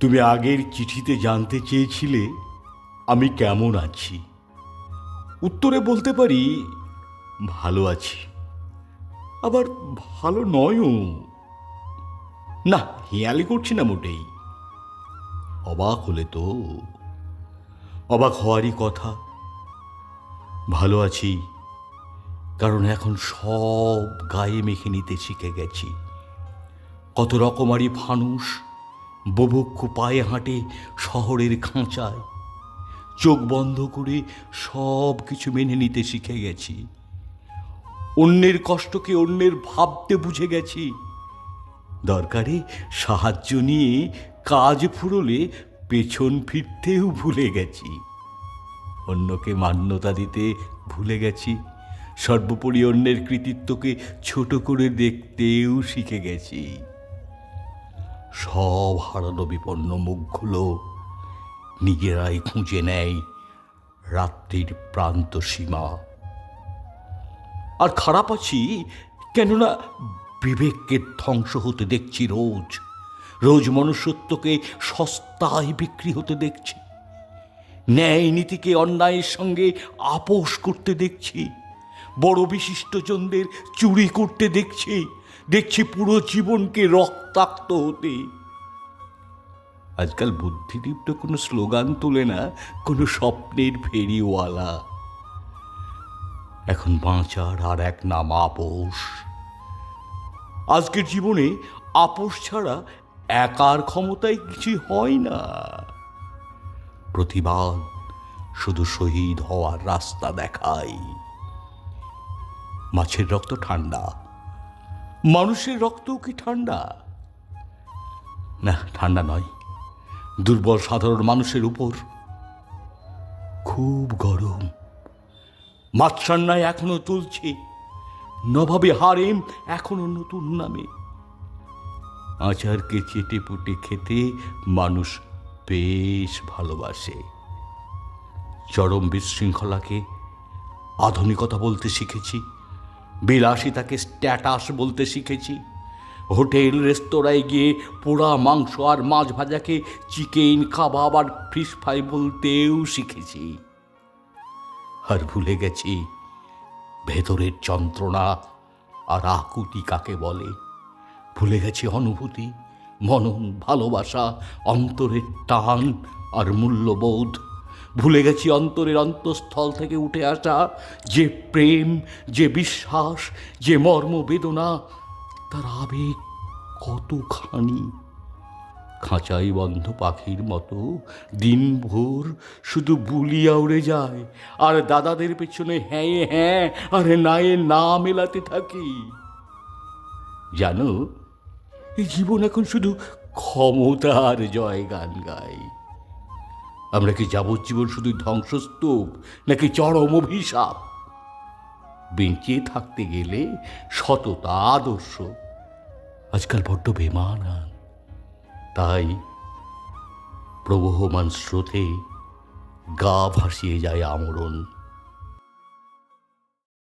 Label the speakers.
Speaker 1: তুমি আগের চিঠিতে জানতে চেয়েছিলে, আমি কেমন আছি? উত্তরে বলতে পারি, ভালো আছি। আবার ভালো নয়ও। না, হেয়ালি করছি না মোটেই। অবাক হলে তো। অবাক হওয়ারই কথা। ভালো আছি, কারণ এখন সব গায়ে মেখে নিতে শিখে গেছি। কত রকমারি ফানুষ। ববক্ষ পায়ে হাঁটে শহরের খাঁচায়। চোখ বন্ধ করে সব কিছু মেনে নিতে শিখে গেছি। অন্যের কষ্টকে অন্যের ভাবতে বুঝে গেছি। দরকারে সাহায্য নিয়ে কাজ ফুরলে পেছন ফিরতেও ভুলে গেছি। অন্যকে মান্যতা দিতে ভুলে গেছি। সর্বোপরি অন্যের কৃতিত্বকে ছোট করে দেখতেও শিখে গেছি। সব হারানো বিপন্ন মুখগুলো নিজেরাই খুঁজে নেয় রাত্রির প্রান্ত সীমা। আর খারাপ আছি কেননা বিবেককে ধ্বংস হতে দেখছি রোজ। রোজ মনুষ্যত্বকে সস্তায় বিক্রি হতে দেখছি। ন্যায় নীতিকে অন্যায়ের সঙ্গে আপোষ করতে দেখছি। বড় বিশিষ্টজনদের চুরি করতে দেখছি। দেখছি পুরো জীবনকে রক্তাক্ত হতে। আজকাল বুদ্ধিদীপ্ত কোনো স্লোগান তোলে না, কোনো স্বপ্নের ফেরিওয়ালা। এখন বাঁচার আর এক নাম আপোষ। আজকের জীবনে আপোষ ছাড়া একার ক্ষমতায় কিছু হয় না। প্রতিবাদ শুধু শহীদ হওয়ার রাস্তা দেখায়। মাছের রক্ত ঠান্ডা। মানুষের রক্তও কি ঠান্ডা? না, ঠান্ডা নয়। দুর্বল সাধারণ মানুষের উপর খুব গরম। মাছরান্নায় এখনও চলছে। নভাবে হারেম এখনও নতুন নামে। আচারকে চেটে পুটে খেতে মানুষ বেশ ভালোবাসে। চরম বিশৃঙ্খলাকে আধুনিকতা বলতে শিখেছি। বিলাসিতাকে স্ট্যাটাস বলতে শিখেছি। হোটেল, রেস্তোরাঁয় গিয়ে পোড়া মাংস আর মাছ ভাজাকে চিকেন, কাবাব আর ফিশ ফ্রাই বলতেও শিখেছি। আর ভুলে গেছি, ভেতরের যন্ত্রণা আর আকুতি কাকে বলে? ভুলে গেছি অনুভূতি, মনন, ভালোবাসা, অন্তরের টান আর মূল্যবোধ। ভুলে গেছি অন্তরের অন্তঃস্থল থেকে উঠে আসা যে প্রেম, যে বিশ্বাস, যে মর্ম বেদনা, তার আবেগ কতখানি? খাঁচাই বন্ধ পাখির মতো দিনভর শুধু বুলিয়া উড়ে যায়, আর দাদাদের পেছনে হ্যাঁ হ্যাঁ আর নায়ে না মেলাতে থাকি। জানো, এই জীবন এখন শুধু ক্ষমতার জয় গান গায়। আমরা কি যাবজ্জীবন শুধু ধ্বংসস্তূপ, নাকি চরম অভিশাপ? বেঁচে থাকতে গেলে সততা আদর্শ। আজকাল বড্ড বেমানান। তাই প্রবহমান স্রোতে গা ভাসিয়ে যায় আমরণ।